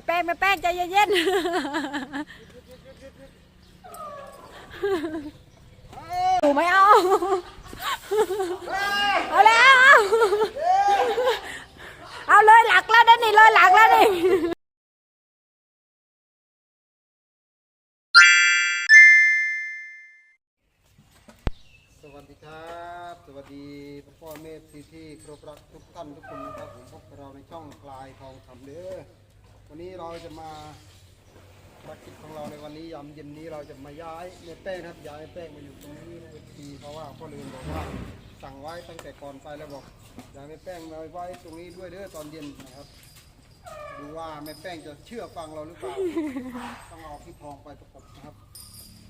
ม่แป้งไม่แป้งใจเย็นๆอยู่ไม่เอาเอาแล้ว เอาเลยหลักแล้วนะนี่เลยหลักแล้วนี่สวัสดีครับ สวัสดีพ่อแม่พี่ที่ครบรักทุกท่านทุกคนนะครับผมพบกับเราในช่องคลายทองคำเด้อ วันนี้เราจะมาภารกิจของเราในวันนี้ยามเย็นนี้เราจะมาย้ายแม่แป้งครับย้ายแป้งมาอยู่ตรงนี้นะทีเพราะว่าพ่อลืมบอกว่าสั่งไว้ตั้งแต่ก่อนไปแล้วบอกย้ายแม่แป้งมาไว้ตรงนี้ด้วยเด้อตอนเย็นนะครับดูว่าแม่แป้งจะเชื่อฟังเราหรือเปล่าต้องเอาพี่ทองไปประกบนะครับ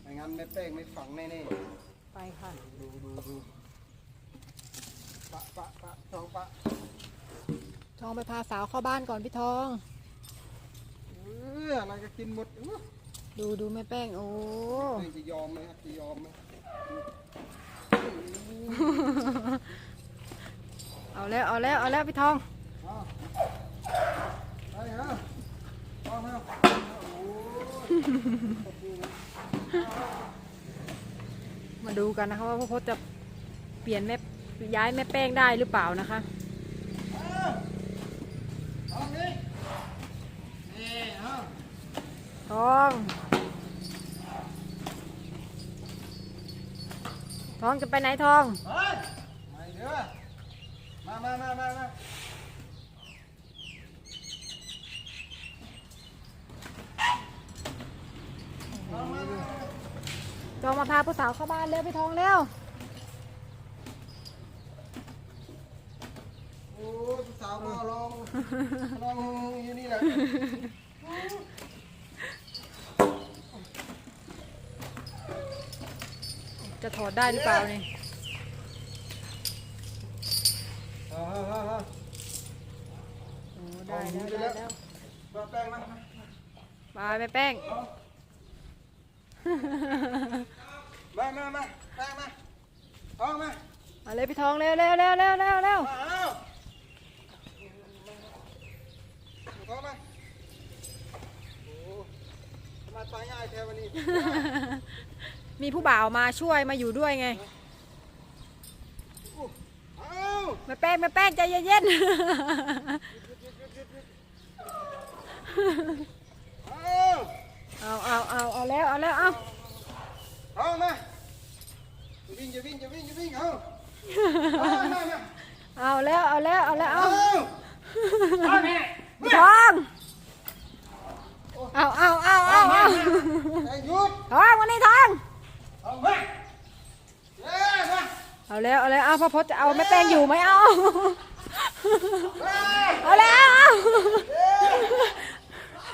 ไม่งั้นแม่แป้งไม่ฟังแน่ๆไปค่ะดูดูดูปะปะปะทองปะทองไปพาสาวเข้าบ้านก่อนพี่ทองเอออะไรก็กินหมดอู้ดูดูแม่แป้งโอ้ไม่จะยอมไหมครับจะยอมไหมเอาแล้วเอาแล้วเอาแล้วพี่ทองเอาไปฮะเอามาโอ้มาดูกันนะคะว่าพ่อพจน์จะเปลี่ยนแม่ย้ายแม่แป้งได้หรือเปล่านะคะ เอานี่นี่เอา ทอง ทองจะไปไหนทอง เฮ้ยมาเด้อมามามามามาเอามามาทองมาพาผู้สาวเข้าบ้านเร็วพี่ทองเร็ว โอ้ผู้สาวก็ลองลองอยู่นี่แหละ จะถอดได้หรือเปล่านี่เอาเอาเอาเอาโอ้ได้แล้วได้แล้วมาแป้งมาไปแม่แป้ง มามามาแป้งมาเอามาเอาเลยพี่ทองเร็วเร็วเร็วเร็วเร็วเร็วมาเอาเอามาโอ้ทำไมตายง่ายแท้วันนี้ มีผู้บ่าวมาช่วยมาอยู่ด้วยไงเอาแม่แป้งแม่แป้งใจเย็นเอาๆเอาเอาเอาเอาแล้วเอาแล้วเอาเอามาจะวิ่งจะวิ่งจะวิ่งจะวิ่งเอาเอามามาเอาแล้วเอาแล้วเอาแล้วเอาเอาพี่ทองเอาเอาเอาเอาเอาไอ้หยุดทองวันนี้ทอง เอามาเอ้ยมาเอาแล้วเอาแล้วเอาพ่อพจน์จะเอาแม่แป้งอยู่ไหมเอาเอ้ยเอาแล้วเอา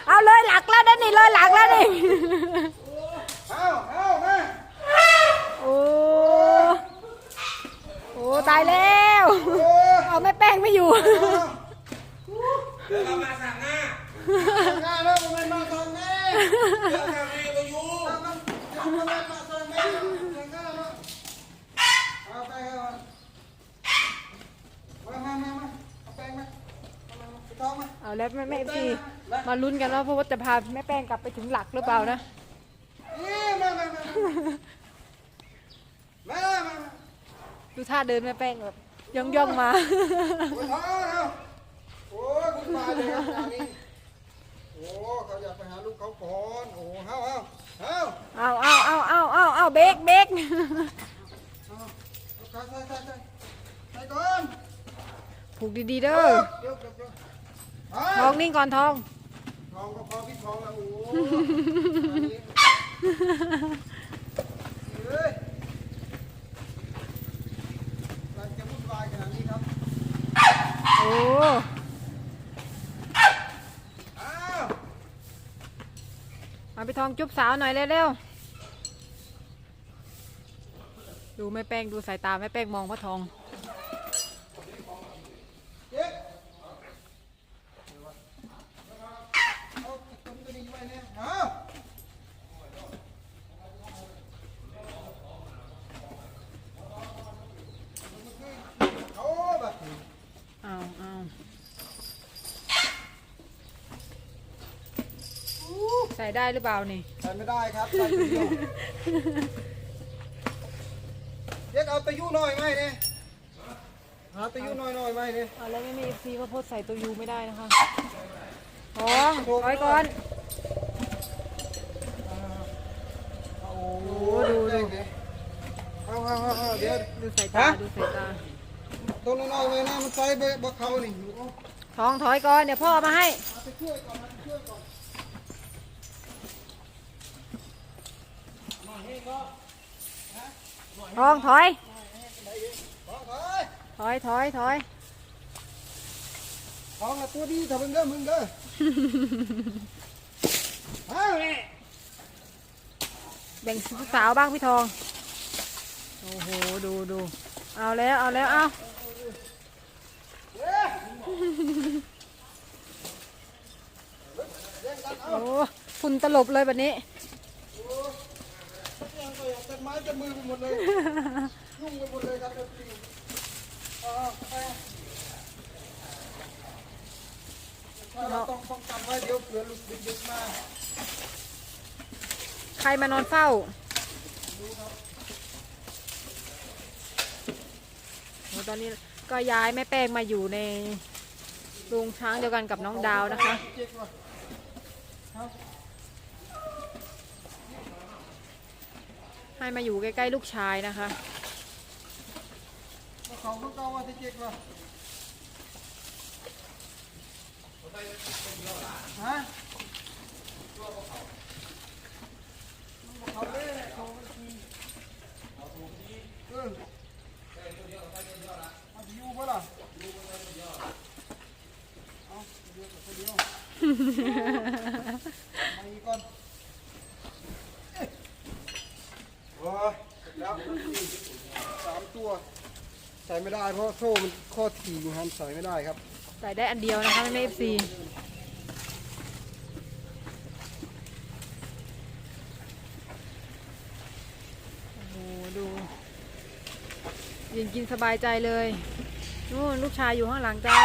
เอาเลยหลักแล้วนะนี่เลยหลักแล้วนี่เอาเอามาโอ้โอ้ตายแล้วโอ้เอาแม่แป้งไม่อยู่เดี๋ยวเรามาสั่งหน้าง่ายแล้วมันมาตรงนี้เดี๋ยวทำไงก็อยู่มันมันมาตรงนี้ง่ายแล้วเอาไปเอามามามา เอาแล้วแม่แม่พีมาลุ้นกันว่าพ่อพจน์จะพาแม่แป้งกลับไปถึงหลักหรือเปล่านะเอ้ยมามามามามามาดูท่าเดินแม่แป้งแบบย่องย่องมาโอ้ยท้องเอาโอ้ยคุณมาเลยครับงานี้โอ้เขาอยากไปหาลูกเขาก่อนโอ้เฮาเฮา เฮาเอาเอาเอาเอาเอาเอาเบรกเบรกใส่ใส่ใส่ใส่ใส่ก่อนผูกดีๆเด้อเดี๋ยวเดี๋ยวเดี๋ยวทองนิ่งก่อนทองทองก็พอพี่ทองแล้วโอ้โหเฮ้ยเราจะวุ่นวายขนาดนี้ครับโอ้ อ้าว มาไปทองจุ๊บสาวหน่อยเร็วๆ ดูแม่แป้งดูสายตาแม่แป้งมองพระทอง เจ๊เอาต้นกระดิ่งไว้เนี่ยเอาเอาแบบนี้ เอาเอา ใส่ได้หรือเปล่านี่ ใส่ไม่ได้ครับใส่ตัวยูเด็กเอาตัวยูหน่อยไหมเนี่ยหาตัวยูหน่อยหน่อยไหมเนี่ยอะแล้วไม่มีเอฟซีว่าโพสต์ใส่ตัวยูไม่ได้นะคะทองถอยก่อน โอ้โอ้ดูดูเอาเอาเอาเอาเดี๋ยวดูสายตาฮะดูสายตาตัวน้อยๆเลยนะมันใส่ไปบักเขานี่เอาทองถอยก่อน เดี๋ยวพ่อเอามาให้ เอาไปช่วยก่อนมาช่วยก่อน ทองถอย ถอยถอยถอยของละตัวดีเถอะมึงเด้อมึงเด้อเอาเแบ่งสาวบ้างพี่ทอง โอ้โห ดูดูเอาแล้ว เอาแล้ว เอาเอ๊ะแย่งกันเอาโอ้ฝุ่นตลบเลยแบบนี้ แย่งก็อยากจะ ไม้จะมือไปหมดเลยยุ่งไปหมดเลยครับเอฟซีเอาเอาเอาเราต้องป้องกันไว้เดี๋ยวเผื่อลูกดึกๆมาใครมานอนเฝ้าโอ้ตอนนี้ก็ย้ายแม่แป้งมาอยู่ในโรงช้างเดียวกันกับน้องดาวนะคะ เจ๊กว่ะฮะ ให้มาอยู่ใกล้ๆลูกชายนะคะมาเขาเขาเก้าว่าที่เจ๊กว่ะฮะเขาเลยเขาเออเอาไปอยู่ปะล่ะเอาเดียวกับคนเดียวมาอีกก่อนเอ๊ะโอ้ยเสร็จแล้วสามตัว ใส่ไม่ได้เพราะโซ่มันข้อถี่อยู่ครับใส่ไม่ได้ครับใส่ได้อันเดียวนะคะไม่เอฟซีโอ้โหดูยินกินสบายใจเลยนู่นลูกชายอยู่ข้างหลังจ้า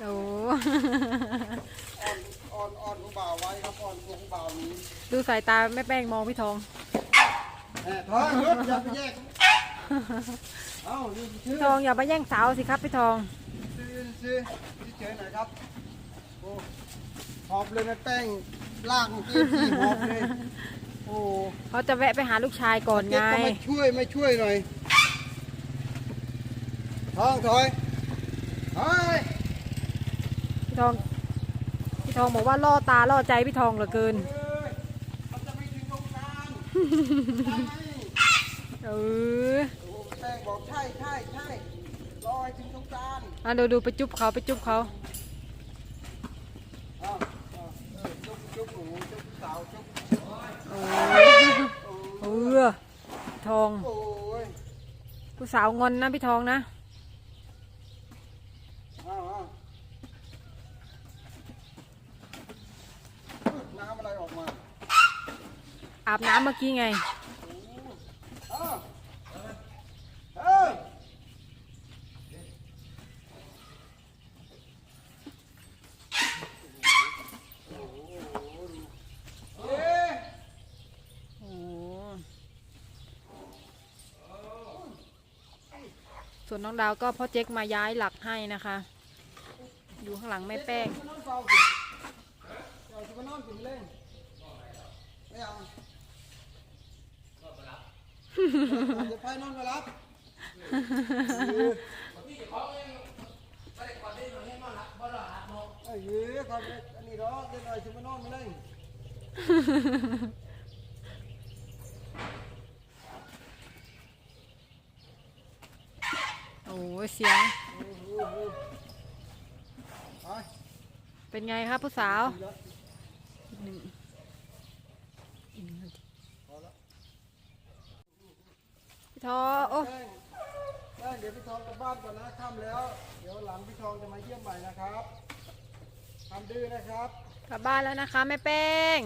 โอ้อนอ่อนอ่อนผู้บ่าวไว้ครับอ่อนผู้บ่าวนี้ ดู สายตาแม่แป้งมองพี่ทองแหมถอยรถอย่าไปแยกเอ้าดูชื่อพี่ทองอย่ามาแย่งสาวสิครับพี่ทองซื้อซื้อเฉยๆหน่อยครับโอ้หอบเลยนะแป้งลากเมื่อกี้ที่หอบเลยโอ้เขาจะแวะไปหาลูกชายก่อนไงเจ๊ก็ไม่ช่วยไม่ช่วยหน่อยท้องถอยถอยพี่ทอง พี่ทองบอกว่าล่อตาล่อใจพี่ทองเหลือเกิน เอ้ เออโอ้แป้งบอกใช่ใช่ใช่รอให้ถึงตรงกลางอะดูดูไปจุ๊บเขาไปจุ๊บเขาอ้าวอ้าวเออจุ๊บจุ๊บหนูจุ๊บสาวจุ๊บโอ้โอ้เออทอง โอ้ยผู้สาวงอนนะพี่ทองนะ อ้าวอ้าวน้ำอะไรออกมา อาบน้ำเมื่อกี้ไงส่วนน้องดาวก็พ่อเจ๊กมาย้ายหลักให้นะคะ อยู่ข้างหลังแม่แป้งมานอนเฝ้า จะไปนอนมารับเอ้ยเฮ้ยครับอันนี้รอเดี๋ยวหน่อยสิมานอนไมาเล่นโอ้ยเสียง เป็นไงครับผู้สาว ดีแล้ว ทอโอ้แป้งแป้งเดี๋ยวพี่ทองกลับบ้านก่อนนะค่ำแล้ว เดี๋ยวหลังพี่ทองจะมาเยี่ยมใหม่นะครับทำดื้อนะครับ กลับบ้านแล้วนะคะแม่แป้ง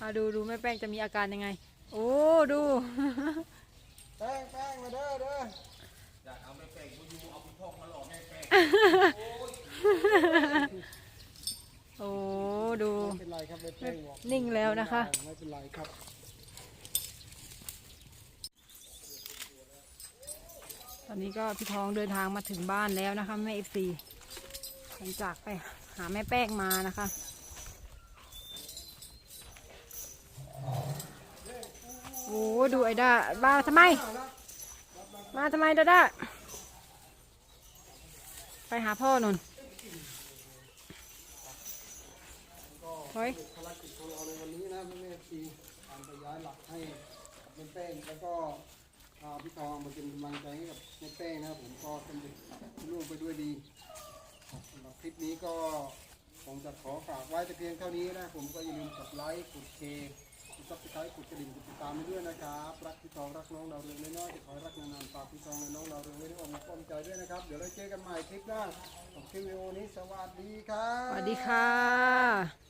มาดูดูแม่แป้งจะมีอาการยังไง โอ้ดู แป้งแป้งมาเด้อเด้ออยากเอาแม่แป้งมาอยู่เอาพี่ทองมาหลอกแม่แป้งโอ้ดู ไม่เป็นไรครับแม่แป้งนิ่งแล้วนะคะ ไม่เป็นไรครับ ตอนนี้ก็พี่ทองเดินทางมาถึงบ้านแล้วนะคะแม่เอฟซีหลังจากไปหาแม่แป้งมานะคะ โอ้ดูไอ้ด้าบ้าทำไม มาทำไมด้าด้าไปหาพ่อหนุนถอยภารกิจของเราในวันนี้นะแม่แม่ซีการไปย้ายหลักให้แม่แป้งแล้วก็ พาพี่ทองมาเป็นกำลังใจให้กับแม่แป้นะครับผมก็สำเร็จล่วงไปด้วยดีสำหรับคลิปนี้ก็คงจะขอฝากไว้แต่เพียงเท่านี้นะผมก็อย่าลืมกดไลค์กดแชร์กดซับสไครต์กดกระดิ่งกดติดตามไปด้วยนะครับรักพี่ทองรักน้องเราเรืองน้อยๆจะขอรักนานๆฝากพี่ทองและน้องเราเรืองไว้ในอ้อมอกอ้อมใจด้วยนะครับเดี๋ยวเราเจอกันใหม่คลิปหน้าของคลิปวิดีโอนี้สวัสดีครับ สวัสดีค่ะ